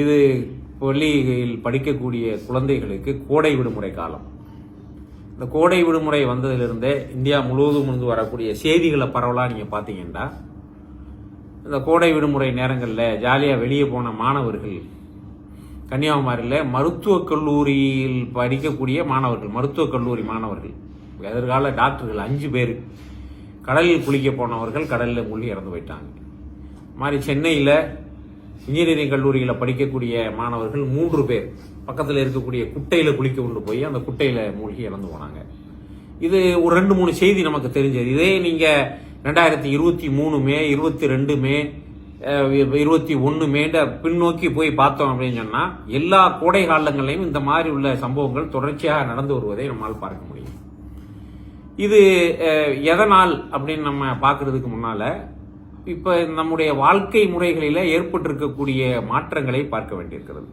இது பள்ளியில் படிக்கக்கூடிய குழந்தைகளுக்கு கோடை விடுமுறை காலம். இந்த கோடை விடுமுறை வந்ததிலிருந்தே இந்தியா முழுவதும் இருந்து வரக்கூடிய செய்திகளை பரவலாக நீங்கள் பார்த்தீங்கன்னா இந்த கோடை விடுமுறை நேரங்களில் ஜாலியாக வெளியே போன மாணவர்கள் கன்னியாகுமரியில் மருத்துவக் கல்லூரியில் படிக்கக்கூடிய மாணவர்கள் மருத்துவக் கல்லூரி மாணவர்கள் எதிர்கால டாக்டர்கள் அஞ்சு பேர் கடலில் குளிக்க போனவர்கள் கடலில் மூழ்கி இறந்து போயிட்டாங்க. இது மாதிரி சென்னையில் இன்ஜினியரிங் கல்லூரியில் படிக்கக்கூடிய மாணவர்கள் மூன்று பேர். பக்கத்தில் இருக்கக்கூடிய குட்டையில் குளிக்க கொண்டு போய் அந்த குட்டையில் மூழ்கி இறந்து போனாங்க. இது ஒரு ரெண்டு மூணு செய்தி நமக்கு தெரிஞ்சது. இதே நீங்கள் ரெண்டாயிரத்தி இருபத்தி மூணு மே இருபத்தி ரெண்டு மே இருபத்தி ஒன்று மேண்ட பின்னோக்கி போய் பார்த்தோம் அப்படின்னு சொன்னால் எல்லா கோடை காலங்களையும் இந்த மாதிரி உள்ள சம்பவங்கள் தொடர்ச்சியாக நடந்து வருவதை நம்மால் பார்க்க முடியும். இது எதனால் அப்படின்னு நம்ம பார்க்கறதுக்கு முன்னால் இப்போ நம்முடைய வாழ்க்கை முறைகளில் ஏற்பட்டிருக்கக்கூடிய மாற்றங்களை பார்க்க வேண்டியிருக்கிறது.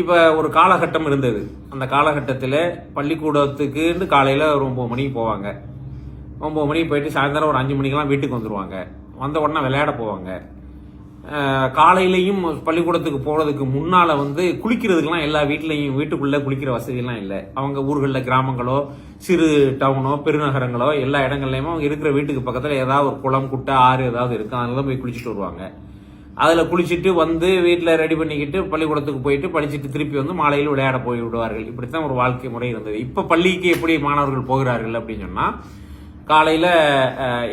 இப்போ ஒரு காலகட்டம் இருந்தது. அந்த காலகட்டத்தில் பள்ளிக்கூடத்துக்குன்னு காலையில் ஒரு ஒம்பது மணிக்கு போவாங்க. ஒம்பது மணிக்கு போயிட்டு சாயந்தரம் ஒரு அஞ்சு மணிக்கெல்லாம் வீட்டுக்கு வந்துடுவாங்க வந்த உடனே விளையாட போவாங்க. காலையிலையும் பள்ளிக்கூடத்துக்கு போகிறதுக்கு முன்னால் வந்து குளிக்கிறதுக்கெல்லாம் எல்லா வீட்லேயும் வீட்டுக்குள்ளே குளிக்கிற வசதியெல்லாம் இல்லை. அவங்க ஊர்களில் கிராமங்களோ சிறு டவுனோ பெருநகரங்களோ எல்லா இடங்கள்லையுமே அவங்க இருக்கிற வீட்டுக்கு பக்கத்தில் ஏதாவது ஒரு குளம் குட்டை ஆறு ஏதாவது இருக்கும் அதில் தான் போய் குளிச்சுட்டு வருவாங்க. அதில் குளிச்சுட்டு வந்து வீட்டில் ரெடி பண்ணிக்கிட்டு பள்ளிக்கூடத்துக்கு போயிட்டு படிச்சுட்டு திருப்பி வந்து மாலையில் விளையாட போய் விடுவார்கள். இப்படி தான் ஒரு வாழ்க்கை முறை இருந்தது. இப்போ பள்ளிக்கு எப்படி மாணவர்கள் போகிறார்கள் அப்படின்னு சொன்னால் காலையில்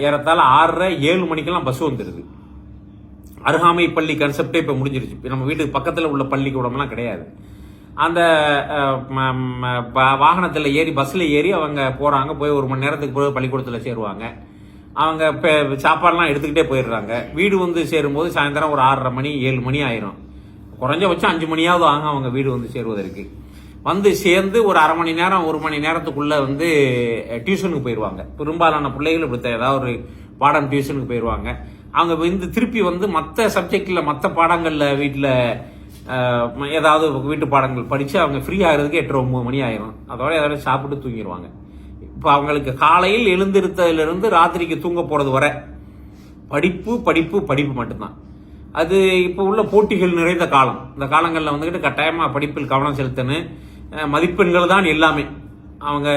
ஏறத்தாழ ஆறரை ஏழு மணிக்கெல்லாம் பஸ் வந்துடுது அருகாமை பள்ளி கன்செப்டே இப்போ முடிஞ்சிருச்சு. நம்ம வீட்டுக்கு பக்கத்தில் உள்ள பள்ளிக்கூடம்லாம் கிடையாது. அந்த வாகனத்தில் ஏறி பஸ்ஸில் ஏறி அவங்க போகிறாங்க போய் ஒரு மணி நேரத்துக்கு போய் பள்ளிக்கூடத்தில் சேருவாங்க. அவங்க இப்போ சாப்பாடெலாம் எடுத்துக்கிட்டே போயிடுறாங்க. வீடு வந்து சேரும்போது சாயந்தரம் ஒரு ஆறரை மணி ஏழு மணி ஆயிரும். குறைஞ்சபட்சம் அஞ்சு மணியாவது ஆகும் அவங்க வீடு வந்து சேருவதற்கு. வந்து சேர்ந்து ஒரு அரை மணி நேரம் ஒரு மணி நேரத்துக்குள்ளே வந்து டியூஷனுக்கு போயிடுவாங்க. பெரும்பாலான பிள்ளைகள் இப்படி ஏதாவது ஒரு பாடம் டியூஷனுக்கு போயிடுவாங்க. அவங்க வந்து திருப்பி வந்து மற்ற சப்ஜெக்டில் மற்ற பாடங்களில் வீட்டில் ஏதாவது வீட்டு பாடங்கள் படித்து அவங்க ஃப்ரீ ஆகிறதுக்கு எட்டு ஒம்பது மணி ஆயிரும். அதோட ஏதாவது சாப்பிட்டு தூங்கிடுவாங்க இப்போ அவங்களுக்கு காலையில் எழுந்திருத்ததுலேருந்து ராத்திரிக்கு தூங்க போகிறது வரை படிப்பு படிப்பு படிப்பு மட்டும்தான். அது இப்போ உள்ள போட்டிகள் நிறைந்த காலம். இந்த காலங்களில் வந்துக்கிட்டு கட்டாயமாக படிப்பில் கவனம் செலுத்தணும் மதிப்பெண்கள் தான் எல்லாமே. அவங்க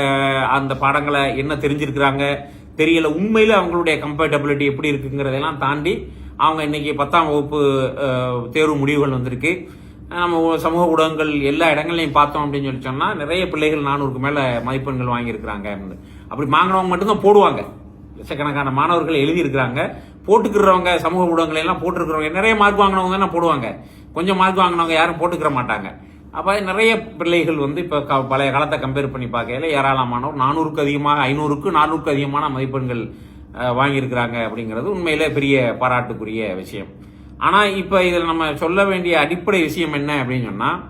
அந்த பாடங்களை என்ன தெரிஞ்சிருக்கிறாங்க தெரியல. உண்மையில் அவங்களுடைய கம்பேட்டபிலிட்டி எப்படி இருக்குங்கிறதெல்லாம் தாண்டி அவங்க இன்னைக்கு பத்தாம் வகுப்பு தேர்வு முடிவுகள் வந்திருக்கு. நம்ம சமூக ஊடகங்கள் எல்லா இடங்கள்லையும் பார்த்தோம் அப்படின்னு சொல்லி சொன்னால் நிறைய பிள்ளைகள் நானூறுக்கு மேலே மதிப்பெண்கள் வாங்கியிருக்கிறாங்க அப்படி வாங்கினவங்க மட்டும்தான் போடுவாங்க. லட்சக்கணக்கான மாணவர்கள் எழுதியிருக்கிறாங்க. போட்டுக்கிறவங்க சமூக ஊடகங்கள் எல்லாம் போட்டுருக்கிறவங்க நிறைய மார்க் வாங்கினவங்க தானே போடுவாங்க. கொஞ்சம் மார்க் வாங்கினவங்க யாரும் போட்டுக்கிற மாட்டாங்க. அப்போ நிறைய பிள்ளைகள் வந்து இப்போ க பழைய காலத்தை கம்பேர் பண்ணி பார்க்கையில ஏராளமானோர் நானூறுக்கு அதிகமாக ஐநூறுக்கு நானூறுக்கு அதிகமான மதிப்பெண்கள் வாங்கியிருக்கிறாங்க அப்படிங்கிறது உண்மையிலே பெரிய பாராட்டுக்குரிய விஷயம். ஆனால் இப்போ இதில் நம்ம சொல்ல வேண்டிய அடிப்படை விஷயம் என்ன அப்படின்னு சொன்னால்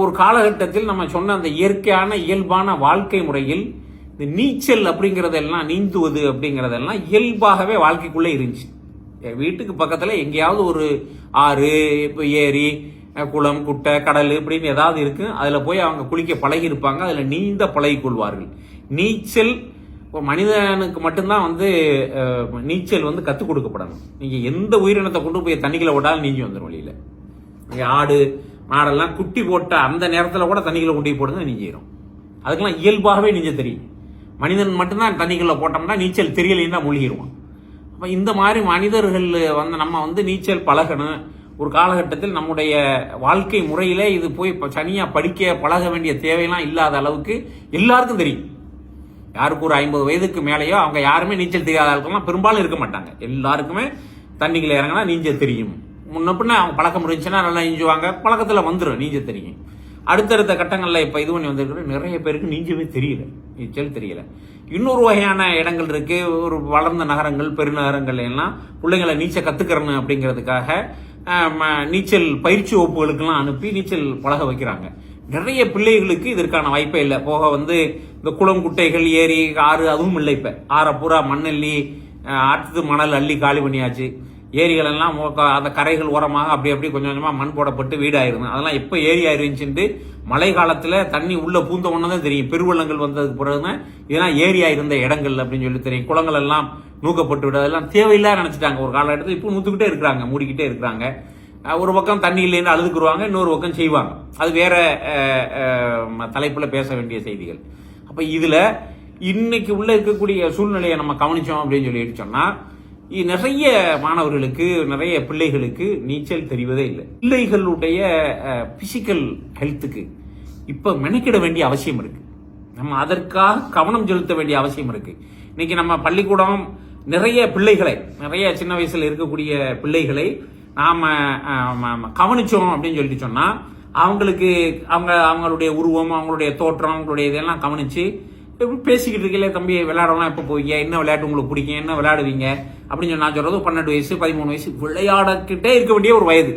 ஒரு காலகட்டத்தில் நம்ம சொன்ன அந்த இயற்கையான இயல்பான வாழ்க்கை முறையில் இந்த நீச்சல் அப்படிங்கிறதெல்லாம் நீந்துவது அப்படிங்கிறதெல்லாம் இயல்பாகவே வாழ்க்கைக்குள்ளே இருந்துச்சு. வீட்டுக்கு பக்கத்தில் எங்கேயாவது ஒரு ஆறு இப்போ ஏரி குளம் குட்டை கடல் இப்படின்னு ஏதாவது இருக்கு. அதில் போய் அவங்க குளிக்க பழகி இருப்பாங்க அதில் நீந்த பழகி கொள்வார்கள். நீச்சல் இப்போ மனிதனுக்கு மட்டும்தான் வந்து நீச்சல் வந்து கற்றுக் கொடுக்கப்படணும். நீங்கள் எந்த உயிரினத்தை கொண்டு போய் தண்ணிக்குள்ள விட்டாலும் நீஞ்சி வந்துடும் வழியில். நீங்கள் ஆடு மாடெல்லாம் குட்டி போட்ட அந்த நேரத்தில் கூட தண்ணிக்குள்ள கொண்டு போய் போடுங்க நீஞ்சிடும் அதுக்கெல்லாம் இயல்பாகவே நீஞ்ச தெரியும். மனிதன் மட்டும்தான் தண்ணிக்குள்ளே போட்டோம்னா நீச்சல் தெரியலைன்னா மூழ்கிடுவான் அப்போ இந்த மாதிரி மனிதர்கள் வந்து நம்ம வந்து நீச்சல் பழகணும். ஒரு காலகட்டத்தில் நம்முடைய வாழ்க்கை முறையிலே இது போய் இப்போ தனியாக படிக்க பழக வேண்டிய தேவையெல்லாம் இல்லாத அளவுக்கு எல்லாருக்கும் தெரியும். யாருக்கு ஒரு ஐம்பது வயதுக்கு மேலேயோ அவங்க யாருமே நீச்சல் தெரியாத ஆட்கள்லாம் பெரும்பாலும் இருக்க மாட்டாங்க. எல்லாருக்குமே தண்ணிக்குள்ள இறங்கினா நீஞ்சல் தெரியும். முன்ன பின்ன அவங்க பழக்கம் இருந்துச்சுன்னா நல்லா நீஞ்சுவாங்க. பழக்கத்தில் வந்துடும் நீச்சல் தெரியும். அடுத்தடுத்த கட்டங்களில் இப்போ இது பண்ணி வந்திருக்கிற நிறைய பேருக்கு நீஞ்சவே தெரியல. நீச்சல் தெரியல. இன்னொரு வகையான இடங்கள் இருக்குது ஒரு வளர்ந்த நகரங்கள் பெருநகரங்கள் எல்லாம் பிள்ளைங்களை நீச்சல் கற்றுக்கிறணும் அப்படிங்கிறதுக்காக நீச்சல் பயிற்சி வகுப்புகளுக்கெல்லாம் அனுப்பி நீச்சல் பழக வைக்கிறாங்க. நிறைய பிள்ளைகளுக்கு இதற்கான வாய்ப்பே இல்லை. போக வந்து இந்த குளம் குட்டைகள் ஏரி ஆறு அதுவும் இல்லை இப்போ. ஆற பூரா மண்ணள்ளி அஹ், மணல் அள்ளி காலி பண்ணியாச்சு. ஏரிகள் எல்லாம் அந்த கரைகள் ஓரமாக அப்படி அப்படி கொஞ்சம் கொஞ்சமாக மண் போடப்பட்டு வீடாயிருந்தது. அதெல்லாம் எப்போ ஏரி ஆயிருந்துச்சுட்டு மழை காலத்தில் தண்ணி உள்ளே பூந்த ஒன்று தான் தெரியும். பெருவள்ளங்கள் வந்ததுக்கு பிறகுதான் இதெல்லாம் ஏரியா இருந்த இடங்கள் அப்படின்னு சொல்லி தெரியும். குளங்கள் எல்லாம் நூக்கப்பட்டு விட அதெல்லாம் தேவையில்லாத நினச்சிட்டாங்க. ஒரு காலகட்டத்தில் இப்போ நூற்றுக்கிட்டே இருக்கிறாங்க மூடிக்கிட்டே இருக்கிறாங்க. ஒரு பக்கம் தண்ணி இல்லைன்னு அழுதுக்குருவாங்க இன்னொரு பக்கம் செய்வாங்க. அது வேற தலைப்பில் பேச வேண்டிய செய்திகள். அப்போ இதில் இன்னைக்கு உள்ளே இருக்கக்கூடிய சூழ்நிலையை நம்ம கவனிச்சோம் அப்படின்னு சொல்லிட்டு எடுத்தோம்னா நிறைய மாணவர்களுக்கு நிறைய பிள்ளைகளுக்கு நீச்சல் தெரிவதே இல்லை. பிள்ளைகளுடைய பிசிக்கல் ஹெல்த்துக்கு இப்போ மெனக்கிட வேண்டிய அவசியம் இருக்கு. நம்ம அதற்காக கவனம் செலுத்த வேண்டிய அவசியம் இருக்கு. இன்னைக்கு நம்ம பள்ளிக்கூடம் நிறைய பிள்ளைகளை நிறைய சின்ன வயசுல இருக்கக்கூடிய பிள்ளைகளை நாம கவனிச்சோம் அப்படின்னு சொல்லிட்டு சொன்னா அவங்களுக்கு அவங்க அவங்களுடைய உருவம் அவங்களுடைய தோற்றம் அவங்களுடைய இதெல்லாம் கவனிச்சு பேசிக்கிட்டு இருக்கீங்களே தம்பி விளையாடலாம் எப்போ போவீங்க? என்ன விளையாட்டு உங்களுக்கு பிடிக்கும்? என்ன விளையாடுவீங்க? அப்படின்னு சொல்லி நான் சொல்றது பன்னெண்டு வயசு பதிமூணு வயசு விளையாடக்கிட்டே இருக்க வேண்டிய ஒரு வயது.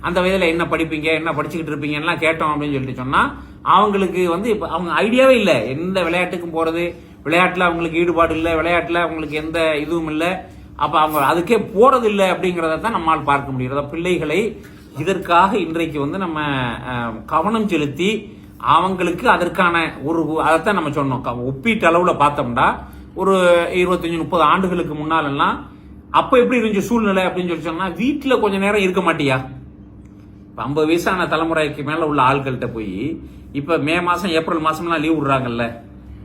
அந்த வயதில் என்ன படிப்பீங்க? என்ன படிச்சுக்கிட்டு இருப்பீங்க? எல்லாம் கேட்டோம் அப்படின்னு சொல்லிட்டு சொன்னால் அவங்களுக்கு வந்து இப்போ அவங்க ஐடியாவே இல்லை. எந்த விளையாட்டுக்கும் போகிறது விளையாட்டில் அவங்களுக்கு ஈடுபாடு இல்லை. விளையாட்டில் அவங்களுக்கு எந்த இதுவும் இல்லை. அப்போ அவங்க அதுக்கே போகிறது இல்லை அப்படிங்கிறத தான் நம்மால் பார்க்க முடிகிறது. பிள்ளைகளை இதற்காக இன்றைக்கு வந்து நம்ம கவனம் செலுத்தி அவங்களுக்கு அதற்கான ஒரு அதைத்தான் நம்ம சொன்னோம் ஒப்பீட்டு அளவில் பார்த்தோம்னா ஒரு இருபத்தஞ்சு முப்பது ஆண்டுகளுக்கு முன்னாலெல்லாம் அப்போ எப்படி இருந்துச்சு சூழ்நிலை அப்படின்னு சொல்லி சொன்னால் வீட்டில் கொஞ்சம் நேரம் இருக்க மாட்டியா? இப்போ ஐம்பது வயசான தலைமுறைக்கு மேலே உள்ள ஆட்கள்கிட்ட போய் இப்போ மே மாதம் ஏப்ரல் மாதம்லாம் லீவ் விடுறாங்கல்ல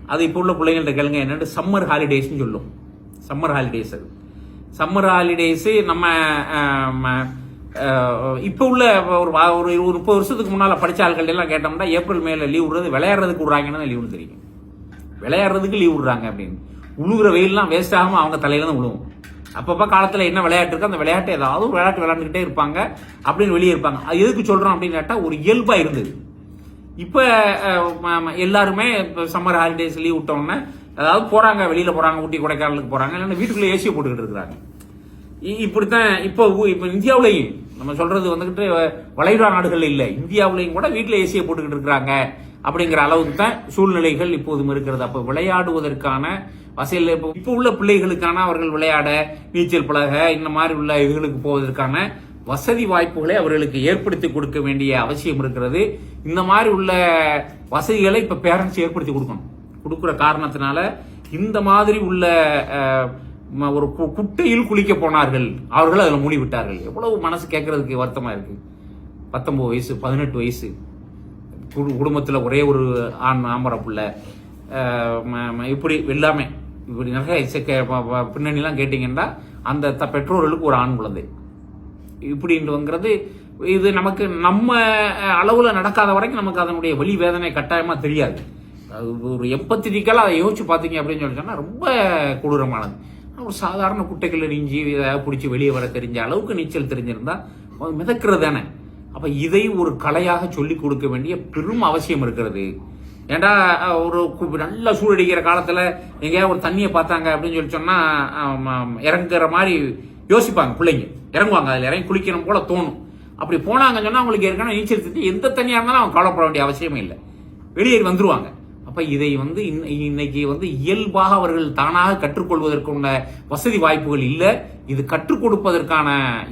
அது இப்போ உள்ள பிள்ளைங்கள்ட்ட கேளுங்க என்னென்னு சம்மர் ஹாலிடேஸ்னு சொல்லும். சம்மர் ஹாலிடேஸ் அது. சம்மர் ஹாலிடேஸு நம்ம ம- இப்போ உள்ள ஒரு ஒரு முப்பது வருஷத்துக்கு முன்னால் படித்த ஆட்கள் எல்லாம் கேட்டோம்னா ஏப்ரல் மேல லீவ் விடுறது விளையாடுறதுக்கு விடுறாங்கன்னு லீவுன்னு தெரியும். விளையாடுறதுக்கு லீவ் விடுறாங்க அப்படின்னு. உழுகுற வெயில்லாம் வேஸ்ட் ஆகாம அவங்க தலையில தான் விழுவும் அப்பப்போ காலத்தில் என்ன விளையாட்டு இருக்கோ அந்த விளையாட்டு ஏதாவது ஒரு விளையாட்டு விளையாண்டுக்கிட்டே இருப்பாங்க அப்படின்னு வெளியே இருப்பாங்க. அது எதுக்கு சொல்கிறோம் அப்படின்னு கேட்டால் ஒரு இயல்பாக இருந்தது. இப்போ எல்லாருமே இப்போ சம்மர் ஹாலிடேஸ் லீவ் விட்டோன்னே அதாவது போகிறாங்க வெளியில் போகிறாங்க ஊட்டி கொடைக்கானலுக்கு போகிறாங்க இல்லைன்னா வீட்டுக்குள்ளே ஏசியை போட்டுக்கிட்டு இருக்கிறாங்க. இப்படித்தான் இப்போ இப்போ இந்தியாவிலையும் நம்ம சொல்றது வந்துக்கிட்டு வளைகுடா நாடுகள் இல்லை. இந்தியாவிலையும் கூட வீட்டில் ஏசியை போட்டுக்கிட்டு இருக்கிறாங்க அப்படிங்கிற அளவுக்கு தான் சூழ்நிலைகள் இப்போதும் இருக்கிறது. அப்போ விளையாடுவதற்கான வசதியில் இப்போ இப்போ உள்ள பிள்ளைகளுக்கான அவர்கள் விளையாட நீச்சல் பழக இந்த மாதிரி உள்ள இதுகளுக்கு போவதற்கான வசதி வாய்ப்புகளை அவர்களுக்கு ஏற்படுத்தி கொடுக்க வேண்டிய அவசியம் இருக்கிறது. இந்த மாதிரி உள்ள வசதிகளை இப்போ பேரண்ட்ஸ் ஏற்படுத்தி கொடுக்கணும். கொடுக்குற காரணத்தினால இந்த மாதிரி உள்ள ஒரு கு- குட்டையில் குளிக்க போனார்கள். அவர்கள் அதில் மூடி விட்டார்கள் எவ்வளவு மனசு கேட்கறதுக்கு வருத்தமாக இருக்கு. பத்தொன்பது வயசு பதினெட்டு வயசு. குடு- குடும்பத்தில் ஒரே ஒரு ஆண் ஆம்பரை பிள்ளை. ம- இப்படி எல்லாமே இப்படி நிறைய ப- ப- பின்னணிலாம் கேட்டிங்கன்னா அந்த த- பெற்றோர்களுக்கு ஒரு ஆண் குழந்தை. இப்படின்றதுங்கிறது இது நமக்கு நம்ம அளவில் நடக்காத வரைக்கும் நமக்கு அதனுடைய வழி வேதனை கட்டாயமாக தெரியாது. ஒரு எம்பத்திரிக்கலா அதை யோசிச்சு பார்த்தீங்க அப்படின்னு சொல்லி சொன்னால் ரொம்ப கொடூரமானது. ஒரு சாதாரண குட்டைகளில் நீஞ்சி ஏதாவது பிடிச்சி வெளியே வர தெரிஞ்ச அளவுக்கு நீச்சல் தெரிஞ்சிருந்தா மிதக்கிறது தானே. அப்போ இதை ஒரு கலையாக சொல்லிக் கொடுக்க வேண்டிய பெரும் அவசியம் இருக்கிறது. ஏன்டா ஒரு கு- நல்ல சூழடிக்கிற காலத்தில் எங்கேயாவது ஒரு தண்ணியை பார்த்தாங்க அப்படின்னு சொல்லி சொன்னால் இறங்குற மாதிரி யோசிப்பாங்க பிள்ளைங்க. இறங்குவாங்க அதில் இறங்கி குளிக்கணும் போல தோணும். அப்படி போனாங்கன்னு சொன்னால் அவங்களுக்கு ஏற்கனவே நீச்சல் தெரிஞ்சு எந்த தண்ணியாக இருந்தாலும் அவங்க கவலைப்பட வேண்டிய அவசியமே இல்லை. வெளியேறி வந்துருவாங்க. அப்போ இதை வந்து இன்னைக்கு வந்து இயல்பாக அவர்கள் தானாக கற்றுக்கொள்வதற்குள்ள வசதி வாய்ப்புகள் இல்லை. இது கற்றுக் கொடுப்பதற்கான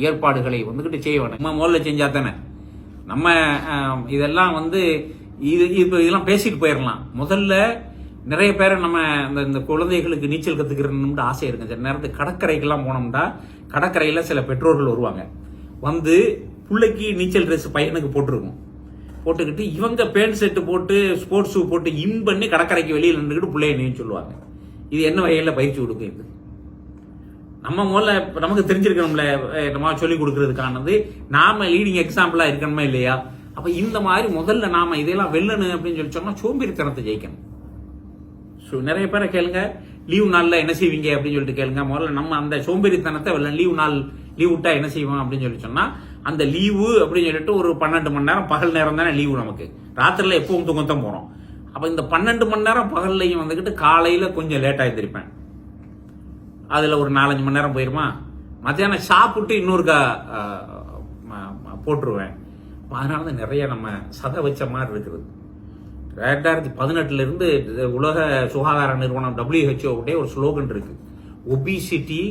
ஏற்பாடுகளை வந்துக்கிட்டு செய்ய வேணும் நம்ம முதல்ல செஞ்சா தானே? நம்ம இதெல்லாம் வந்து இது இப்போ இதெல்லாம் பேசிட்டு போயிடலாம் முதல்ல நிறைய பேரை நம்ம இந்த இந்த குழந்தைகளுக்கு நீச்சல் கற்றுக்கிறணும்னு ஆசை இருக்கு. சில நேரத்துக்கு கடற்கரைக்கெல்லாம் போனோம்னா கடற்கரையில் சில பெற்றோர்கள் வருவாங்க. வந்து பிள்ளைக்கு நீச்சல் ட்ரெஸ் பையனுக்கு போட்டிருக்கும். போட்டுக்கிட்டு இவங்க பேண்ட் செட்டு போட்டு ஸ்போர்ட்ஸ் ஷூ போட்டு இன் பண்ணி கடற்கரைக்கு வெளியில் நின்றுக்கிட்டு பிள்ளைய நீன்னு சொல்லுவாங்க. இது என்ன வகையில் பயிற்சி கொடுக்கும் இது? நம்ம முதல்ல இப்போ நமக்கு தெரிஞ்சிருக்கணும்ல நம்ம சொல்லிக் கொடுக்கறதுக்கானது. நாம லீடிங் எக்ஸாம்பிளா இருக்கணுமா இல்லையா? அப்ப இந்த மாதிரி முதல்ல நாம இதெல்லாம் வெல்லணும் அப்படின்னு சொல்லி சொன்னா சோம்பேறித்தனத்தை ஜெயிக்கணும். ஸோ நிறைய பேரை கேளுங்க. லீவ் நாளில் என்ன செய்வீங்க அப்படின்னு சொல்லிட்டு கேளுங்க. முதல்ல நம்ம அந்த சோம்பேறித்தனத்தை வெல்ல லீவ் நாள் லீவ் விட்டா என்ன செய்வோம் அப்படின்னு சொல்லி சொன்னா அந்த லீவு அப்படின்னு சொல்லிட்டு ஒரு பன்னெண்டு மணி நேரம் பகல் நேரம் தானே லீவு நமக்கு. ராத்திரில எப்பவும் தூக்கம் தான் போறோம். அப்ப இந்த பன்னெண்டு மணி நேரம் பகல்லையும் வந்துக்கிட்டு காலையில கொஞ்சம் லேட் ஆகிருப்பேன் அதுல ஒரு நாலஞ்சு மணி நேரம் போயிருமா? மத்தியானம் சாப்பிட்டு இன்னொருக்கா போட்டுருவேன். அதனால தான் நிறைய நம்ம சதை வச்ச மாதிரி இருக்குது. ரெண்டாயிரத்தி பதினெட்டுல இருந்து உலக சுகாதார நிறுவனம் டபிள்யூஹெச்ஓ உடைய ஒரு ஸ்லோகன் இருக்கு. ஒபிசிட்டி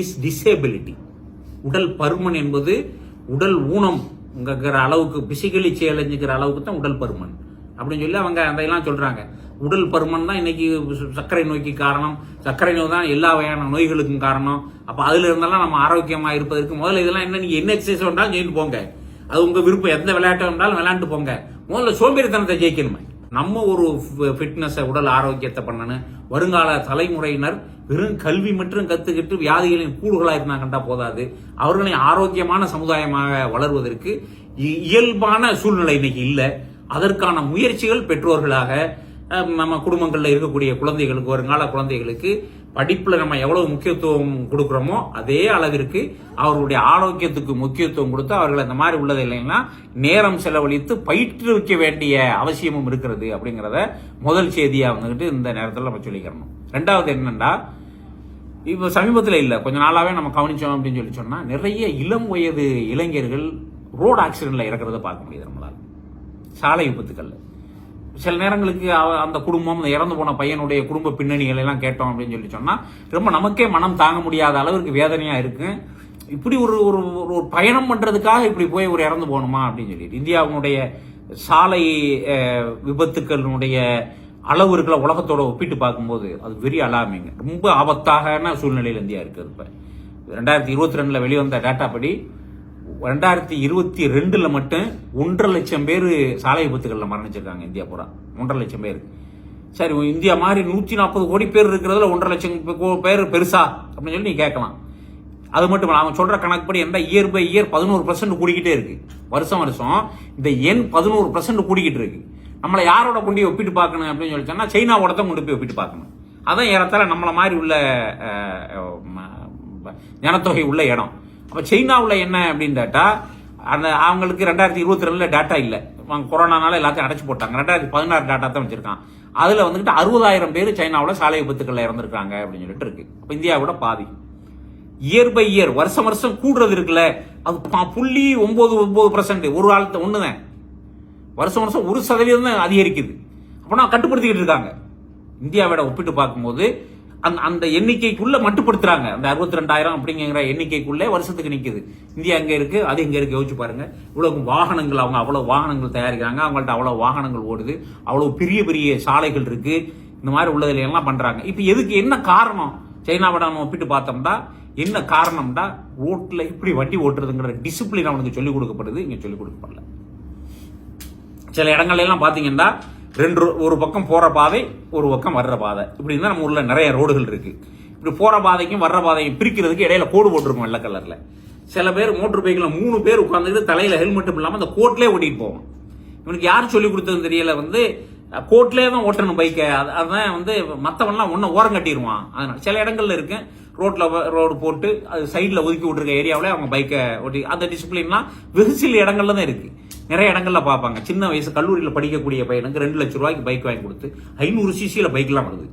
இஸ் டிசேபிலிட்டி உடல் பருமன் என்பது உடல் ஊனம்ங்கிற அளவுக்கு பிசிக்கலி சேலஞ்சுங்கிற அளவுக்கு தான் உடல் பருமன். அப்படின்னு சொல்லி அவங்க அதையெல்லாம் சொல்கிறாங்க உடல் பருமன் தான் இன்னைக்கு சு- சர்க்கரை நோய்க்கு காரணம். சர்க்கரை நோய் தான் எல்லா வகையான நோய்களுக்கும் காரணம். அப்போ அதில் இருந்தாலும் நம்ம ஆரோக்கியமாக இருப்பதற்கு முதல்ல இதெல்லாம் என்ன நீங்கள் என்ன எக்ஸசைஸ் வேண்டாலும் செய்யிட்டு போங்க. அது உங்கள் விருப்பம். எந்த விளையாட்டு வேண்டாலும் விளையாண்டு போங்க. முதல்ல சோம்பேறித்தனத்தை ஜெயிக்கணுமே. நம்ம ஒரு ஃபிட்னஸை உடல் ஆரோக்கியத்தை பண்ணணும் வருங்கால தலைமுறையினர் வெறும் கல்வி மட்டும் கற்றுக்கிட்டு வியாதிகளின் கூடுகளாக இருந்தால் கண்டா போதாது. அவர்களை ஆரோக்கியமான சமுதாயமாக வளர்வதற்கு இ- இயல்பான சூழ்நிலை இன்னைக்கு இல்லை. அதற்கான முயற்சிகள் பெற்றோர்களாக நம்ம குடும்பங்களில் இருக்கக்கூடிய குழந்தைகளுக்கு வருங்கால குழந்தைகளுக்கு படிப்பில் நம்ம எவ்வளவு முக்கியத்துவம் கொடுக்குறோமோ அதே அளவிற்கு அவர்களுடைய ஆரோக்கியத்துக்கு முக்கியத்துவம் கொடுத்து அவர்கள் இந்த மாதிரி உள்ளது இல்லைன்னா நேரம் செலவழித்து பயிற்றுவிக்க வேண்டிய அவசியமும் இருக்கிறது அப்படிங்கிறத முதல் செய்தியாக வந்துக்கிட்டு இந்த நேரத்தில் நம்ம சொல்லிக்கிறணும் ரெண்டாவது என்னென்னா இப்போ சமீபத்தில் இல்லை கொஞ்ச நாளாகவே நம்ம கவனிச்சோம் அப்படின்னு சொல்லி சொன்னால் நிறைய இளம் வயது இளைஞர்கள் ரோடு ஆக்சிடென்ட்டில் இறக்குறத பார்க்க முடியுது நம்மளால். சாலை விபத்துக்களில் சில நேரங்களுக்கு அந்த குடும்பம் அந்த இறந்து போன பையனுடைய குடும்ப பின்னணிகள் எல்லாம் கேட்டோம் அப்படின்னு சொல்லி சொன்னால் ரொம்ப நமக்கே மனம் தாங்க முடியாத அளவிற்கு வேதனையாக இருக்கு. இப்படி ஒரு ஒரு ஒரு ஒரு பயணம் பண்ணுறதுக்காக இப்படி போய் ஒரு இறந்து போகணுமா அப்படின்னு சொல்லிட்டு இந்தியாவினுடைய சாலை விபத்துக்களினுடைய அளவு இருக்கிற உலகத்தோட ஒப்பிட்டு பார்க்கும்போது அது வெரி அலாமிங்க. ரொம்ப ஆபத்தான சூழ்நிலையில் இந்தியா இருக்குது இப்போ. ரெண்டாயிரத்தி இருபத்தி ரெண்டில் வெளிவந்த டேட்டா படி ரெண்டாயிரத்தி இருபத்தி ரெண்டில் மட்டும் ஒன்றரை லட்சம் பேர் சாலை விபத்துகளில் மரணிச்சிருக்காங்க இந்தியா பூரா. ஒன்றரை லட்சம் பேர். சரி இந்தியா மாதிரி நூற்றி நாற்பது கோடி பேர் இருக்கிறதுல ஒன்றரை லட்சம் பேர் பெருசா? அப்படின்னு சொல்லி நீ கேட்கலாம். அது மட்டும் இல்ல அவன் சொல்கிற கணக்குப்படி என்ன இயர் பை இயர் பதினோரு பர்சன்ட் கூடிக்கிட்டே இருக்கு. வருஷம் வருஷம் இந்த எண் பதினோரு பர்சன்ட் கூடிக்கிட்டு இருக்கு. நம்மளை யாரோட கொண்டு ஒப்பிட்டு பார்க்கணும் அப்படின்னு சொல்லி சொன்னா சைனாவோட தான் கொண்டு போய் ஒப்பிட்டு பார்க்கணும். அதான் ஏறத்தாழ நம்மளை மாதிரி உள்ள ம- ஜனத்தொகை உள்ள இடம். அப்போ சைனாவில் என்ன அப்படின்னு கேட்டா அந்த அவங்களுக்கு ரெண்டாயிரத்தி இருபத்தி ரெண்டில் டேட்டா இல்லை. அவங்க கொரோனானால எல்லாத்தையும் அடைச்சி போட்டாங்க. ரெண்டாயிரத்தி பதினாறு டேட்டா தான் வச்சிருக்கான். அதில் வந்துட்டு அறுபதாயிரம் பேர் சைனாவில் சாலை விபத்துக்களில் இறந்துருக்காங்க அப்படின்னு சொல்லிட்டு இருக்கு. அப்ப இந்தியாவோட பாதி. இயர் பை இயர் வருஷம் வருஷம் கூடுறது இருக்குல்ல. அது புள்ளி ஒன்பது ஒன்பது பர்சன்ட் ஒரு காலத்தை ஒன்று தான் வருஷம் வருஷம் ஒரு சதவீதம் தான் அதிகரிக்குது அப்படின்னா கட்டுப்படுத்திக்கிட்டு இருக்காங்க. இந்தியாவோட ஒப்பிட்டு பார்க்கும்போது அந்த அந்த எண்ணிக்கைக்குள்ள மட்டுப்படுத்துறாங்க. அந்த அறுபத்தி ரெண்டாயிரம் அப்படிங்கிற எண்ணிக்கைக்குள்ளே வருஷத்துக்கு நிற்குது இந்தியா எங்கே இருக்கு? அது எங்கே இருக்கு? யோசிச்சு பாருங்க. இவ்வளவு வாகனங்கள் அவங்க அவ்வளோ வாகனங்கள் தயாரிக்கிறாங்க. அவங்கள்ட்ட அவ்வளோ வாகனங்கள் ஓடுது. அவ்வளோ பெரிய பெரிய சாலைகள் இருக்கு. இந்த மாதிரி உள்ளதுல எல்லாம் பண்றாங்க. இப்போ எதுக்கு என்ன காரணம்? சைனாவோட நம்ம ஒப்பிட்டு பார்த்தோம்னா என்ன காரணம்னா ரோட்ல இப்படி வண்டி ஓட்டுறதுங்கிற டிசிப்ளின் அவனுக்கு சொல்லிக் கொடுக்கப்படுது. இங்கே சொல்லிக் கொடுக்கப்படல. சில இடங்கள்ல எல்லாம் ரெண்டு ரோ- ஒரு பக்கம் போகிற பாதை ஒரு பக்கம் வர்ற பாதை. இப்படி இருந்தால் நம்ம ஊரில் நிறைய ரோடுகள் இருக்குது இப்படி போகிற பாதைக்கும் வர்ற பாதையும் பிரிக்கிறதுக்கு இடையில கோடு போட்டிருக்கும் வெள்ளை கலரில். சில பேர் மோட்டர் பைக்கில் மூணு பேர் உட்காந்துக்கிட்டு தலையில் ஹெல்மெட்டும் இல்லாமல் அந்த கோட்லேயே ஓட்டிகிட்டு போவோம் இவனுக்கு யார் சொல்லி கொடுத்ததுன்னு தெரியல வந்து கோட்லேயே தான் ஓட்டணும் பைக்கை. அதான் வந்து மற்றவன்லாம் ஒன்னும் ஓரம் கட்டிடுவான் அதனால் சில இடங்கள்ல இருக்கு. ரோட்டில் ரோடு போட்டு அது சைடில் ஒதுக்கி விட்டுருக்க ஏரியாவில் அவங்க பைக்கை ஓட்டி அந்த டிசிப்ளின்லாம் வெகு சில இடங்கள்ல தான் இருக்குது நிறைய இடங்களில் பார்ப்பாங்க. சின்ன வயசு கல்லூரியில் படிக்கக்கூடிய பையனுக்கு ரெண்டு லட்சம் ரூபாய்க்கு பைக் வாங்கி கொடுத்து ஐநூறு சிசியில் பைக்லாம் வருது.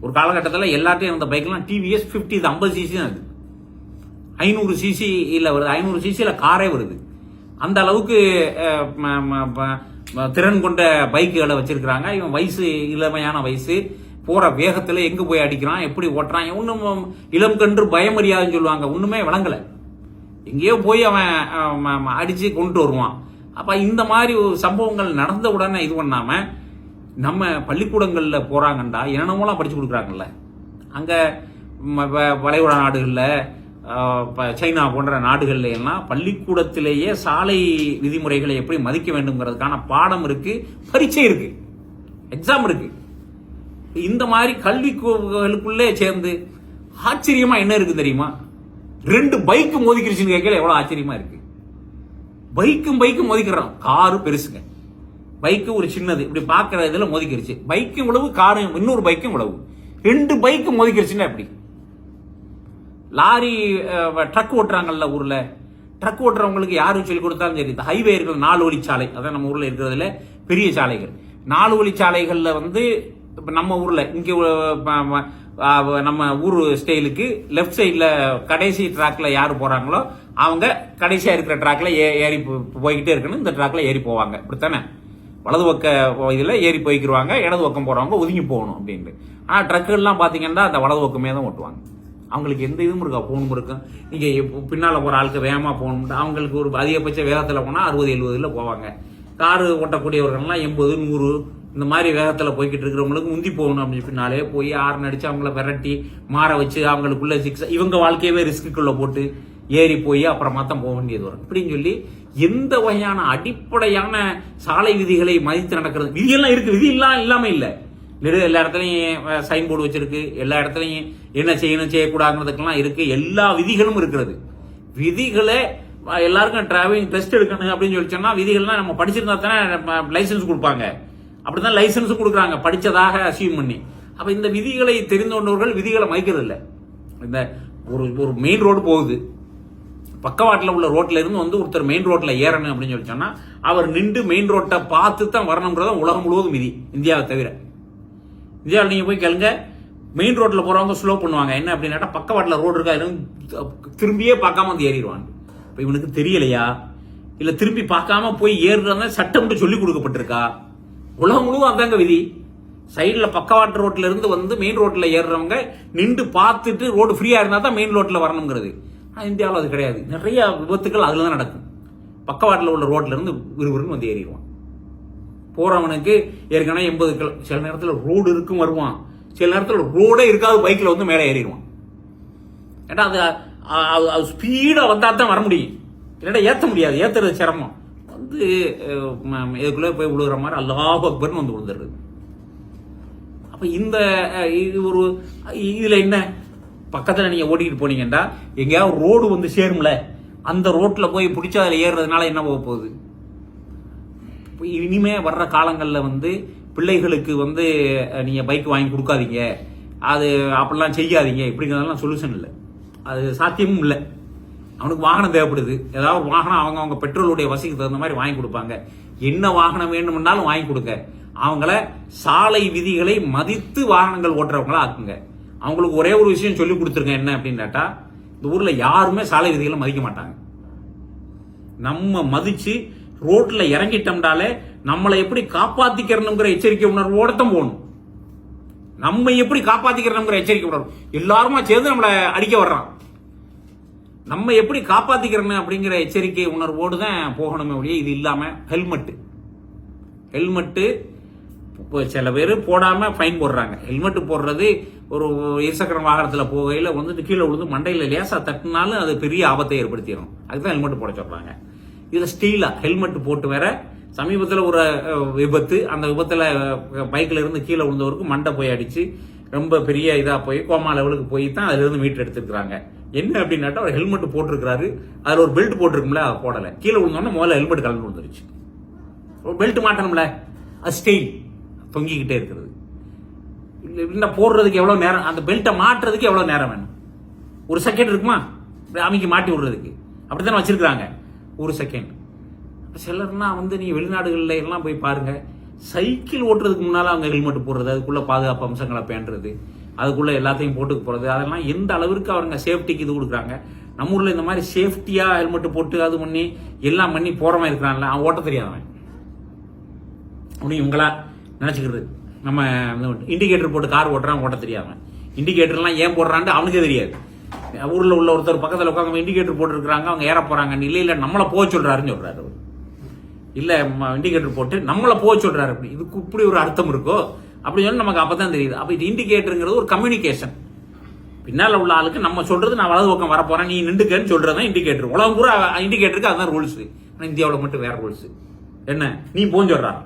ஒரு காலகட்டத்தில் எல்லாத்தையும் இருந்த பைக்லாம் டிவிஎஸ் ஃபிஃப்டி இது ஐம்பது சிசி தான் அது ஐநூறு சிசியில் வருது. ஐநூறு சிசியில் காரே வருது. அந்த அளவுக்கு திறன் கொண்ட பைக்குகளை வச்சிருக்கிறாங்க. இவன் வயசு இளமையான வயசு போற வேகத்தில் எங்கே போய் அடிக்கிறான் எப்படி ஓட்டுறான் ஒன்றும் இளம் கன்று பயமறியாதுன்னு சொல்லுவாங்க. ஒன்றுமே விளங்கலை. எங்கேயோ போய் அவன் அடித்து ம- கொண்டு வருவான். அப்போ இந்த மாதிரி ஒரு சம்பவங்கள் நடந்த உடனே இது பண்ணாமல் நம்ம பள்ளிக்கூடங்களில் போகிறாங்கண்டா என்னென்னமோலாம் படித்து கொடுக்குறாங்கல்ல? அங்கே வ- வளைகுடா நாடுகளில் இப்போ சைனா போன்ற நாடுகள்ல எல்லாம் பள்ளிக்கூடத்திலேயே சாலை விதிமுறைகளை எப்படி மதிக்க வேண்டுங்கிறதுக்கான பாடம் இருக்கு பரீட்சை இருக்கு எக்ஸாம் இருக்கு. இந்த மாதிரி கல்விக்குள்ளே சேர்ந்து ஆச்சரியமா என்ன இருக்கு தெரியுமா? ரெண்டு பைக் மோதிக்கிருச்சுன்னு கேட்கல எவ்வளோ ஆச்சரியமா இருக்கு. பைக்கும் பைக்கும் மோதிக்கிறான் காரு பெருசுங்க. பைக்கு ஒரு சின்னது. இப்படி பாக்குற இதில் மோதிக்கிருச்சு. பைக்கும் உழவு காரும் இன்னொரு பைக்கும் உழவு ரெண்டு பைக்கு மோதிக்கிருச்சுன்னா எப்படி? லாரி ட்ரக் ஓட்டுறாங்கல்ல ஊர்ல. ட்ரக் ஓட்டுறவங்களுக்கு யாரும் சொல்லி கொடுத்தாலும் சரி. இந்த ஹைவே இருக்கிற நாலு வழி சாலை. அதான் நம்ம ஊர்ல இருக்கிறதுல பெரிய சாலைகள். நாலு வழிச்சாலைகள்ல வந்து இப்ப நம்ம ஊர்ல இங்க நம்ம ஊர் ஸ்டைலுக்கு லெஃப்ட் சைடில் கடைசி ட்ராக்ல யார் போறாங்களோ அவங்க கடைசியாக இருக்கிற ட்ராக்ல ஏறி போ- போய்கிட்டே இருக்கணும் இந்த ட்ராக்ல ஏறி போவாங்க. இப்படித்தானே வலது பக்க இதில் ஏறி போய்க்கிருவாங்க இடது பக்கம் போகிறவங்க ஒதுங்கி போகணும் அப்படின்ட்டு. ஆனால் ட்ரக்குகள்லாம் பார்த்தீங்கன்னா அந்த வலது பக்கமே தான் ஓட்டுவாங்க. அவங்களுக்கு எந்த இதுவும் இருக்கா? போகணும் இருக்கும் இங்கே பின்னால் போகிற ஆளுக்கு வேகமாக போகணும் அவங்களுக்கு ஒரு அதிகபட்ச வேகத்தில் போனால் அறுபது எழுபதுல போவாங்க. காரு ஓட்டக்கூடியவர்கள்லாம் எண்பது நூறு இந்த மாதிரி வேகத்தில் போய்கிட்டு இருக்கிறவங்களுக்கு முந்தி போகணும் அப்படின்னு பின்னாலே போய் ஆறு நடித்து அவங்கள விரட்டி மாற வச்சு அவங்களுக்குள்ள சிக்ஸ் இவங்க வாழ்க்கையவே ரிஸ்க்குள்ளே போட்டு ஏறி போய் அப்புறமா தான் போக வேண்டியது வரும். இப்படின்னு சொல்லி எந்த வகையான அடிப்படையான சாலை விதிகளை மதித்து நடக்கிறது? விதியெல்லாம் இருக்கு. விதி இல்லாம இல்லாம இல்லை. நெடு எல்லா இடத்துலையும் சைன் போர்டு வச்சிருக்கு. எல்லா இடத்துலையும் என்ன செய்யணும் செய்யக்கூடாதுங்கிறதுக்கெல்லாம் இருக்கு. எல்லா விதிகளும் இருக்கிறது. விதிகளை எல்லாருக்கும் டிராவலிங் டெஸ்ட் எடுக்கணும் அப்படின்னு சொல்லி சொன்னா விதிகள்லாம் நம்ம படிச்சிருந்தா தானே லைசன்ஸ் கொடுப்பாங்க. அப்படிதான் லைசன்ஸும் கொடுக்குறாங்க. படித்ததாக அசீவ் பண்ணி. அப்போ இந்த விதிகளை தெரிந்து கொண்டவர்கள் விதிகளை மதிக்கிறது இல்லை இந்த ஒரு ஒரு மெயின் ரோடு போகுது. பக்கவாட்டில் உள்ள ரோட்ல இருந்து வந்து ஒருத்தர் மெயின் ரோட்ல ஏறணும் அப்படின்னு சொல்லி சொன்னா அவர் நின்று மெயின் ரோட்டை பார்த்து தான் வரணுங்கிறத உலகம் முழுவதும் விதி இந்தியாவை தவிர. இந்தியாவில் நீங்க போய் கேளுங்க மெயின் ரோட்ல போறவங்க ஸ்லோ பண்ணுவாங்க. என்ன அப்படின்னா பக்கவாட்டில் ரோடு இருக்கா இருந்து திரும்பியே பார்க்காம வந்து ஏறிடுவாங்க. இப்போ இவனுக்கு தெரியலையா? இல்ல திரும்பி பார்க்காம போய் ஏறுறதா சட்டம் சொல்லி கொடுக்கப்பட்டிருக்கா? உலகம் முழுவதும் அதாங்க விதி. சைடில் பக்கவாட்டு ரோட்டில் இருந்து வந்து மெயின் ரோட்டில் ஏறுறவங்க நின்று பார்த்துட்டு ரோடு ஃப்ரீயாக இருந்தால் தான் மெயின் ரோட்டில் வரணுங்கிறது. இந்தியாவில் அது கிடையாது. நிறைய விபத்துக்கள் அதில் தான் நடக்கும். பக்கவாட்டில் உள்ள ரோட்லேருந்து விறுவிறுன்னு வந்து ஏறிடுவான். போகிறவனுக்கு ஏற்கனவே எண்பது கிலோ சில நேரத்தில் ரோடு இருக்கும் வருவான். சில நேரத்தில் ரோடே இருக்காது பைக்கில் வந்து மேலே ஏறிடுவான். ஏன்னா அது அது- அது வந்தால் தான் வர முடியும். இல்லைன்னா ஏற்ற முடியாது ஏற்றுறது சிரமம். வந்து இதுக்குள்ளே போய் விழுகிற மாதிரி அல்லாஹ் அக்பர்னு வந்து விழுந்துருது அப்போ இந்த இது ஒரு இதில் என்ன? பக்கத்தில் நீங்கள் ஓட்டிகிட்டு போனீங்கன்னா எங்கேயாவது ரோடு வந்து சேரும்ல அந்த ரோட்டில் போய் பிடிச்சா அதில் ஏறுறதுனால என்ன போக போகுது? இப்ப இனிமே வர்ற காலங்களில் வந்து பிள்ளைகளுக்கு வந்து நீங்கள் பைக் வாங்கி கொடுக்காதீங்க. அது அப்படிலாம் செய்யாதீங்க. இப்படிங்கிறதெல்லாம் சொல்யூஷன் இல்லை. அது சாத்தியமும் இல்லை. அவனுக்கு வாகனம் தேவைப்படுது. ஏதாவது ஒரு வாகனம் அவங்க அவங்க பெட்ரோலுடைய வசதிக்கு தகுந்த மாதிரி வாங்கி கொடுப்பாங்க. என்ன வாகனம் வேணும்னாலும் வாங்கி கொடுங்க. அவங்கள சாலை விதிகளை மதித்து வாகனங்கள் ஓட்டுறவங்களா ஆக்குங்க. அவங்களுக்கு ஒரே ஒரு விஷயம் சொல்லி கொடுத்துருங்க என்ன அப்படின்னு கேட்டால் இந்த ஊரில் யாருமே சாலை விதிகளை மதிக்க மாட்டாங்க. நம்ம மதித்து ரோட்டில் இறங்கிட்டோம்னாலே நம்மளை எப்படி காப்பாற்றிக்கிறணுங்கிற எச்சரிக்கை உணர்வோட தான் போகணும். நம்ம எப்படி காப்பாத்திக்கிறணுங்கிற எச்சரிக்கை உணர்வு. எல்லாருமா சேர்ந்து நம்மளை அடிக்க வர்றான். நம்ம எப்படி காப்பாற்றிக்கிறணும் அப்படிங்கிற எச்சரிக்கை உணர்வோடு தான் போகணுமே ஒழிய இது இல்லாமல் ஹெல்மெட் ஹெல்மெட்டு இப்போ சில பேர் போடாமல் ஃபைன் போடுறாங்க. ஹெல்மெட் போடுறது ஒரு இருசக்கர வாகனத்தில் போகையில் வந்துட்டு கீழே விழுந்து மண்டையில் லேசாக தட்டினாலும் அது பெரிய ஆபத்தை ஏற்படுத்திடும். அதுதான் ஹெல்மெட் போட சொல்கிறாங்க இதில் ஸ்டீலாக ஹெல்மெட் போட்டு வேற சமீபத்தில் ஒரு விபத்து. அந்த விபத்தில் பைக்கில் இருந்து கீழே விழுந்தவருக்கு மண்டை போய் அடித்து ரொம்ப பெரிய இதாக போய் கோமா லெவலுக்கு போய் தான் அதுலேருந்து மீட்டர் எடுத்துருக்குறாங்க. என்ன அப்படின்னாட்டா அவர் ஹெல்மெட் போட்டிருக்காரு அதில் ஒரு பெல்ட் போட்டிருக்கும்ல போடலை. கீழே விழுந்தோடனே முதல்ல ஹெல்மெட் கலந்து விழுந்துருச்சு. ஒரு பெல்ட் மாட்டணும்ல. அது ஸ்டெயில் தொங்கிக்கிட்டே இருக்கிறது இல்ல போடுறதுக்கு எவ்வளோ நேரம்? அந்த பெல்ட்டை மாட்டுறதுக்கு எவ்வளோ நேரம் வேணும்? ஒரு செகண்ட் இருக்குமா? அமைக்கு மாட்டி விடுறதுக்கு. அப்படித்தானே வச்சுருக்குறாங்க. ஒரு செகண்ட் சிலர்னா வந்து நீங்கள் வெளிநாடுகளில் எல்லாம் போய் பாருங்க. சைக்கிள் ஓட்டுறதுக்கு முன்னால் அவங்க ஹெல்மெட் போடுறது அதுக்குள்ளே பாதுகாப்பு அம்சங்களை பேண்டுறது அதுக்குள்ளே எல்லாத்தையும் போட்டு போகிறது அதெல்லாம் எந்த அளவிற்கு அவங்க சேஃப்டிக்கு இது கொடுக்குறாங்க? நம்ம ஊரில் இந்த மாதிரி சேஃப்டியாக ஹெல்மெட் போட்டு அது பண்ணி எல்லாம் பண்ணி போகிறவன் இருக்கிறான்ல அவன் ஓட்ட தெரியாதவன். அப்படின்னு இவங்களா நினச்சிக்கிறது. நம்ம இண்டிகேட்டர் போட்டு கார் ஓட்டுறான் ஓட்ட தெரியாம. இண்டிகேட்டர்லாம் ஏன் போடுறான்ட்டு அவனுக்கே தெரியாது. ஊரில் உள்ள ஒருத்தர் பக்கத்தில் உட்காந்து இண்டிகேட்டர் போட்டுருக்குறாங்க அவங்க ஏற போகிறாங்க இல்லை இல்லை நம்மளை போக சொல்கிறாருன்னு சொல்கிறாரு அவர். இல்ல இண்டிகேட்டர் போட்டு நம்மளை போக சொல்கிறாரு அப்படி. இதுக்கு இப்படி ஒரு அர்த்தம் இருக்கோ? அப்படி சொல்லி நமக்கு அப்போ தான் தெரியுது. அப்போ இது இண்டிகேட்டருங்கிறது ஒரு கம்யூனிகேஷன் பின்னால் உள்ள ஆளுக்கு நம்ம சொல்கிறது நான் வலது பக்கம் வரப்போகிறேன் நீ நின்றுக்கன்னு சொல்கிறது தான் இண்டிகேட்டர் உலகம் பூரா இண்டிகேட்டருக்கு அதுதான் ரூல்ஸ் ஆனால் இந்தியாவில் மட்டும் வேறு ரூல்ஸு என்ன? நீ போன்னு சொல்கிறான்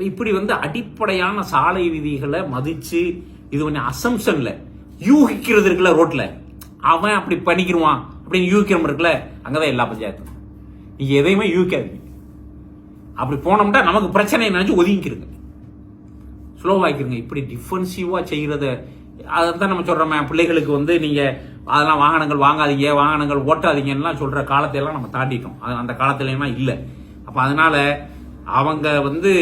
இப்படி வந்து அடிப்படையான சாலை விதிகளை மதிச்சு இது பண்ணி அசம்ஷன்ல யூகிக்கிறது இருக்குல்ல ரோட்ல அவன் அப்படி பண்ணிக்கிடுவான் அப்படின்னு யூகிக்கிற இருக்குல்ல அங்கதான் எல்லா பஞ்சாயத்தும். நீங்க எதையுமே யூகிக்காதீங்க. அப்படி போனோம்னா நமக்கு பிரச்சனை நினைச்சு ஒதுங்கிக்கிறங்க ஸ்லோவாக்கிருங்க இப்படி டிஃபென்சிவா செய்யறத அதான் நம்ம சொல்றோமே பிள்ளைகளுக்கு வந்து நீங்க அதெல்லாம் வாகனங்கள் வாங்காதீங்க வாகனங்கள் ஓட்டாதீங்கலாம் சொல்ற காலத்தை எல்லாம் நம்ம தாண்டிட்டோம். அது அந்த காலத்துல இல்லை. அப்போ அப்ப அதனால அவங்க வந்து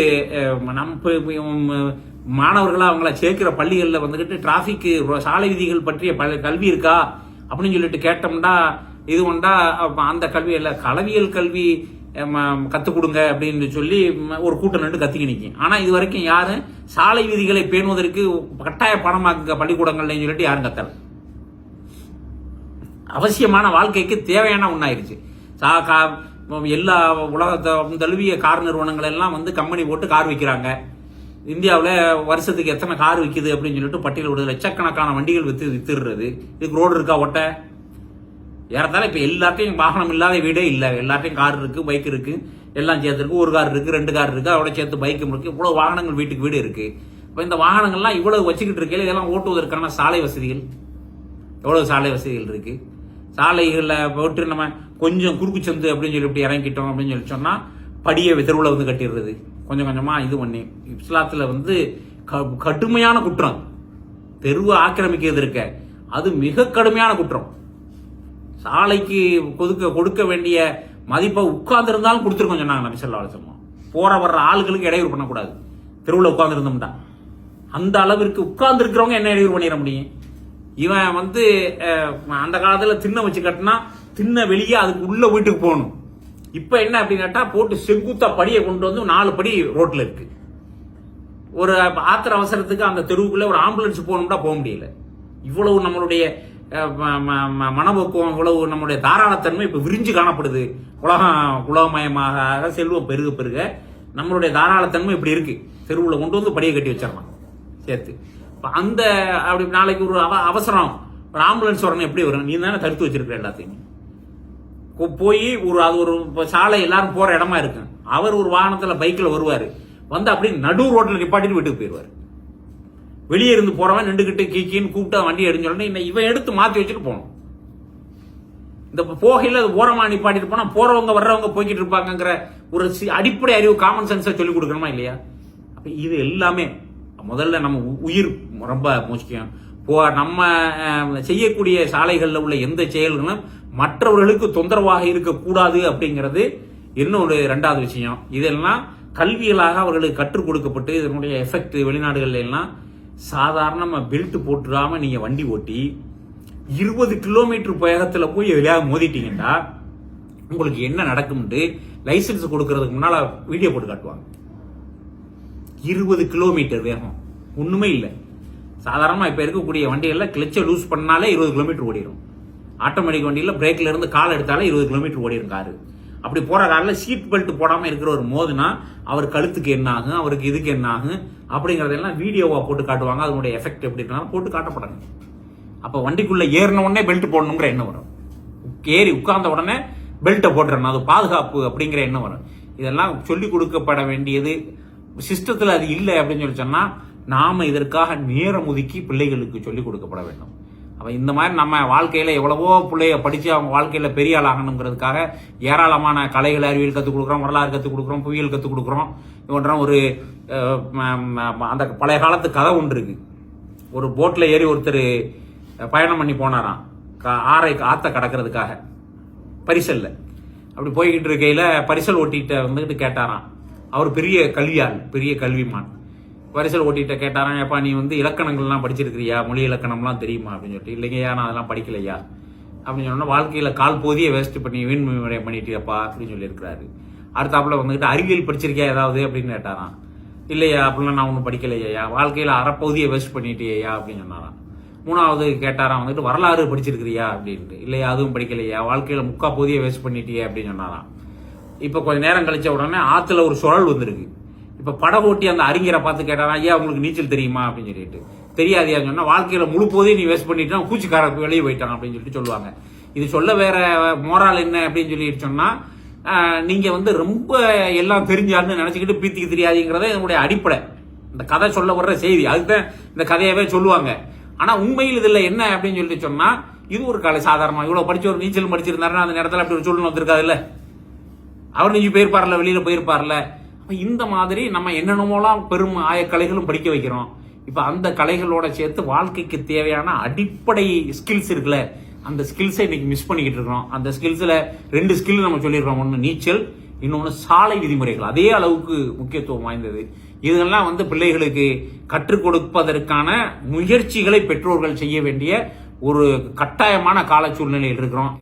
நம்ம மாணவர்களாக அவங்கள சேர்க்கிற பள்ளிகளில் வந்துக்கிட்டு டிராஃபிக்கு சாலை விதிகள் பற்றிய பல- கல்வி இருக்கா? அப்படின்னு சொல்லிட்டு கேட்டோம்னா இது உண்டா? அந்த கல்வி இல்லை. களவியல் கல்வி கற்றுக் கொடுங்க அப்படின்னு சொல்லி ஒரு கூட்டம் நின்று கத்திக்க நிற்கும் ஆனால் இது வரைக்கும் யாரும் சாலை விதிகளை பேணுவதற்கு கட்டாய பணமாக்குங்க பள்ளிக்கூடங்கள்ல சொல்லிட்டு யாரும் கத்தல. அவசியமான வாழ்க்கைக்கு தேவையான ஒன்றாயிருச்சு சா- கா- எல்லா உலகத்தை தழுவிய கார் நிறுவனங்கள் எல்லாம் வந்து கம்பெனி போட்டு கார் விற்கிறாங்க இந்தியாவில் வருஷத்துக்கு எத்தனை கார் விற்கிது அப்படின்னு சொல்லிட்டு பட்டியல் விடுது லட்சக்கணக்கான வண்டிகள் வித்து வித்துடுறது. இதுக்கு ரோடு இருக்கா ஒட்ட ஏறத்தால இப்போ எல்லாத்தையும் வாகனம் இல்லாத வீடே இல்லை. எல்லாத்தையும் கார் இருக்குது பைக் இருக்குது எல்லாம் சேர்த்துருக்கு. ஒரு கார் இருக்குது ரெண்டு கார் இருக்குது அதோட சேர்த்து பைக்கும் இருக்குது இவ்வளோ வாகனங்கள் வீட்டுக்கு வீடு இருக்குது இப்போ இந்த வாகனங்கள்லாம் இவ்வளோ வச்சுக்கிட்டு இருக்கையில இதெல்லாம் ஓட்டுவதற்கான சாலை வசதிகள்? எவ்வளோ சாலை வசதிகள் இருக்குது சாலைகளில் போட்டு நம்ம கொஞ்சம் குறுக்கு சந்து அப்படின்னு சொல்லி இப்படி இறங்கிட்டோம் அப்படின்னு சொல்லி சொன்னால் படியை தெருவில் வந்து கட்டிடுறது. கொஞ்சம் கொஞ்சமாக இது பண்ணி இஸ்லாத்தில் வந்து க- கடுமையான குற்றம். தெருவை ஆக்கிரமிக்கிறது இருக்க. அது மிக கடுமையான குற்றம். சாலைக்கு கொடுக்க கொடுக்க வேண்டிய மதிப்பை உட்கார்ந்துருந்தாலும் கொடுத்துருக்கோம் சொன்னாங்க நபி ஸல்லல்லாஹு அலைஹி போற வர்ற ஆளுகளுக்கு இடையூறு பண்ணக்கூடாது. தெருவில் உட்கார்ந்துருந்தோம்டா அந்த அளவிற்கு உட்கார்ந்துருக்கிறவங்க என்ன இடையூறு பண்ணிட முடியும்? இவன் வந்து அந்த காலத்தில் திண்ணை வச்சு கட்டினா திண்ணை வெளியே அதுக்கு உள்ள வீட்டுக்கு போகணும். இப்போ என்ன அப்படின்னு கேட்டால் போட்டு செங்குத்தா படியை கொண்டு வந்து நாலு படி ரோட்டில் இருக்கு. ஒரு ஆத்திர அவசரத்துக்கு அந்த தெருவுக்குள்ளே ஒரு ஆம்புலன்ஸ் போகணும்னா போக முடியல. இவ்வளவு நம்மளுடைய அஹ், ம- ம- இவ்வளவு நம்மளுடைய தாராளத்தன்மை இப்போ விரிஞ்சு காணப்படுது. உலகம் உலகமயமாக செல்வம் பெருக பெருக நம்மளுடைய தாராளத்தன்மை இப்படி இருக்கு. தெருவில் கொண்டு வந்து படியை கட்டி வச்சிடலாம். சேர்த்து. அந்த அப்படி நாளைக்கு ஒரு அவ- அவசரம். ஒரு ஆம்புலன்ஸ் வரணும் எப்படி வரும்? நீ தானே தடுத்து வச்சிருக்க எல்லாத்தையும். போய் ஒரு அது ஒரு சாலை எல்லாரும் போகிற இடமா இருக்கு. அவர் ஒரு வாகனத்தில் பைக்கில் வருவார். வந்து அப்படியே நடு ரோட்டில் நிப்பாட்டிட்டு வீட்டுக்கு போயிடுவார் வெளியே இருந்து போகிறவன் நின்றுக்கிட்டு கீக்கின்னு கூப்பிட்டா வண்டி எடுஞ்சோடனே இன்னும் இவன் எடுத்து மாற்றி வச்சுட்டு போகணும். இந்த போகையில் அது ஓரமாக நிப்பாட்டிட்டு போனால் போகிறவங்க வர்றவங்க போய்கிட்டு இருப்பாங்கங்கிற ஒரு சி- அடிப்படை அறிவு காமன் சென்ஸை சொல்லிக் கொடுக்கணுமா இல்லையா? அப்போ இது எல்லாமே முதல்ல நம்ம உ- உயிர் ரொம்ப முக்கியம். போ நம்ம செய்யக்கூடிய சாலைகளில் உள்ள எந்த செயல்களும் மற்றவர்களுக்கு தொந்தரவாக இருக்கக்கூடாது அப்படிங்கிறது இன்னொரு ரெண்டாவது விஷயம். இதெல்லாம் கல்வியலாக அவர்களுக்கு கற்றுக் கொடுக்கப்பட்டு இதனுடைய எஃபெக்ட் வெளிநாடுகள்ல எல்லாம் சாதாரண பெல்ட் போட்டுடாமல் நீங்கள் வண்டி ஓட்டி இருபது கிலோமீட்டர் வேகத்துல போய் எதிலையாக மோதிட்டீங்கன்னா உங்களுக்கு என்ன நடக்கும்ட்டு லைசன்ஸ் கொடுக்கறதுக்கு முன்னால் வீடியோ போட்டு காட்டுவாங்க. இருபது கிலோமீட்டர் வேகம். ஒன்றுமே இல்லை. சாதாரணமாக இப்போ இருக்கக்கூடிய வண்டிகளில் கிளச்சை லூஸ் பண்ணாலே இருபது கிலோமீட்டர் ஓடிடும் ஆட்டோமேட்டிக் வண்டியில் பிரேக்கில் இருந்து கால் எடுத்தாலே இருபது கிலோமீட்டர் ஓடிடும் காரு. அப்படி போகிற கார்ல சீட் பெல்ட் போடாமல் இருக்கிற ஒரு மோதுனா அவர் கழுத்துக்கு என்ன ஆகும் அவருக்கு இதுக்கு என்ன ஆகும் அப்படிங்கிறதெல்லாம் வீடியோவாக போட்டு காட்டுவாங்க. அதனுடைய எஃபெக்ட் எப்படி இருந்தாலும் போட்டு காட்டப்படாது அப்போ வண்டிக்குள்ளே ஏறின உடனே பெல்ட் போடணுங்கிற எண்ணம் வரும். ஏறி உட்கார்ந்த உடனே பெல்ட்டை போட்டுறணும். அது பாதுகாப்பு அப்படிங்கிற எண்ணம் வரும். இதெல்லாம் சொல்லிக் கொடுக்கப்பட வேண்டியது சிஸ்டத்தில் அது இல்லை அப்படின்னு சொல்லி சொன்னால் நாம் இதற்காக நேரம் ஒதுக்கி பிள்ளைகளுக்கு சொல்லிக் கொடுக்கப்பட வேண்டும். அப்போ இந்த மாதிரி நம்ம வாழ்க்கையில் எவ்வளவோ பிள்ளைய படித்து அவங்க வாழ்க்கையில் பெரிய ஆள் ஆகணுங்கிறதுக்காக ஏராளமான கலைகள் அறிவியல் கற்றுக் கொடுக்குறோம் வரலாறு கற்றுக் கொடுக்குறோம் புவியியல் கற்றுக் கொடுக்குறோம். போன்ற ஒரு அந்த பழைய காலத்து கதை ஒன்று இருக்கு. ஒரு போட்டில் ஏறி ஒருத்தர் பயணம் பண்ணி போனாராம். கா- ஆறை ஆத்த கடக்கிறதுக்காக. பரிசல்ல. அப்படி போய்கிட்டு இருக்கையில் பரிசல் ஓட்டிகிட்ட வந்துக்கிட்டு கேட்டாராம். அவர் பெரிய கல்வியாள் பெரிய கல்விமான். வரிசல் ஓட்டிகிட்ட கேட்டாராம் ஏப்பா நீ வந்து இலக்கணங்கள்லாம் படிச்சிருக்கிறியா? மொழி இலக்கணம்லாம் தெரியுமா? அப்படின்னு சொல்லிட்டு இல்லைங்கய்யா நான் அதெல்லாம் படிக்கலையா? அப்படின்னு சொன்னா வாழ்க்கையில் கால் போதிய வேஸ்ட் பண்ணி வீண் விரயம் பண்ணிட்டியப்பா அப்படின்னு சொல்லியிருக்கிறாரு. அடுத்தாப்புல வந்துட்டு அறிவியல் படிச்சிருக்கியா ஏதாவது? அப்படின்னு கேட்டாராம். இல்லையா அப்படிலாம் நான் ஒன்றும் படிக்கலையா வாழ்க்கையில் அறப்பகுதியை வேஸ்ட் பண்ணிட்டியா அப்படின்னு சொன்னாராம். மூணாவது கேட்டாராம் வந்துட்டு வரலாறு படிச்சிருக்கிறியா? அப்படின்ட்டு. இல்லையா அதுவும் படிக்கலையா? வாழ்க்கையில் முக்கா பகுதியை வேஸ்ட் பண்ணிட்டியே? அப்படின்னு சொன்னாராம். இப்போ கொஞ்ச நேரம் கழிச்ச உடனே ஆற்றுல ஒரு சுழல் வந்திருக்கு. இப்போ படம் ஓட்டி அந்த அறிஞரை பார்த்து கேட்டாரா ஐயா உங்களுக்கு நீச்சல் தெரியுமா? அப்படின்னு சொல்லிட்டு. தெரியாதியா சொன்னால் வாழ்க்கையில் முழு போதையும் நீ வேஸ்ட் பண்ணிட்டு பூச்சிக்கார வெளியே போயிட்டான் அப்படின்னு சொல்லிட்டு சொல்லுவாங்க. இது சொல்ல வேற மோரால் என்ன அப்படின்னு சொல்லிட்டு சொன்னால் நீங்கள் வந்து ரொம்ப எல்லாம் தெரிஞ்சாருன்னு நினச்சிக்கிட்டு பீத்திக்கு தெரியாதுங்கிறத என்னுடைய அடிப்படை. இந்த கதை சொல்ல வர்ற செய்தி அதுதான் இந்த கதையவே சொல்லுவாங்க. ஆனால் உண்மையில் இதில் என்ன அப்படின்னு சொல்லிட்டு சொன்னால் இது ஒரு கலை சாதாரணமாக இவ்வளோ படிச்ச ஒரு நீச்சல் படிச்சிருந்தாருன்னா அந்த நேரத்தில் அப்படி ஒரு சூழ்நிலை வந்திருக்காதுல்ல? அவர் நீங்க போயிருப்பார்ல வெளியில போயிருப்பார்ல. அப்போ இந்த மாதிரி நம்ம என்னென்னமோலாம் பெரும் ஆயக்கலைகளும் படிக்க வைக்கிறோம். இப்போ அந்த கலைகளோட சேர்த்து வாழ்க்கைக்கு தேவையான அடிப்படை ஸ்கில்ஸ் இருக்குல்ல அந்த ஸ்கில்ஸை இன்னைக்கு மிஸ் பண்ணிக்கிட்டு இருக்கிறோம். அந்த ஸ்கில்ஸில் ரெண்டு ஸ்கில் நம்ம சொல்லியிருக்கோம். ஒன்று நீச்சல் இன்னொன்று சாலை விதிமுறைகள். அதே அளவுக்கு முக்கியத்துவம் வாய்ந்தது. இதெல்லாம் வந்து பிள்ளைகளுக்கு கற்றுக் கொடுப்பதற்கான முயற்சிகளை பெற்றோர்கள் செய்ய வேண்டிய ஒரு கட்டாயமான கால சூழ்நிலையில் இருக்கிறோம்.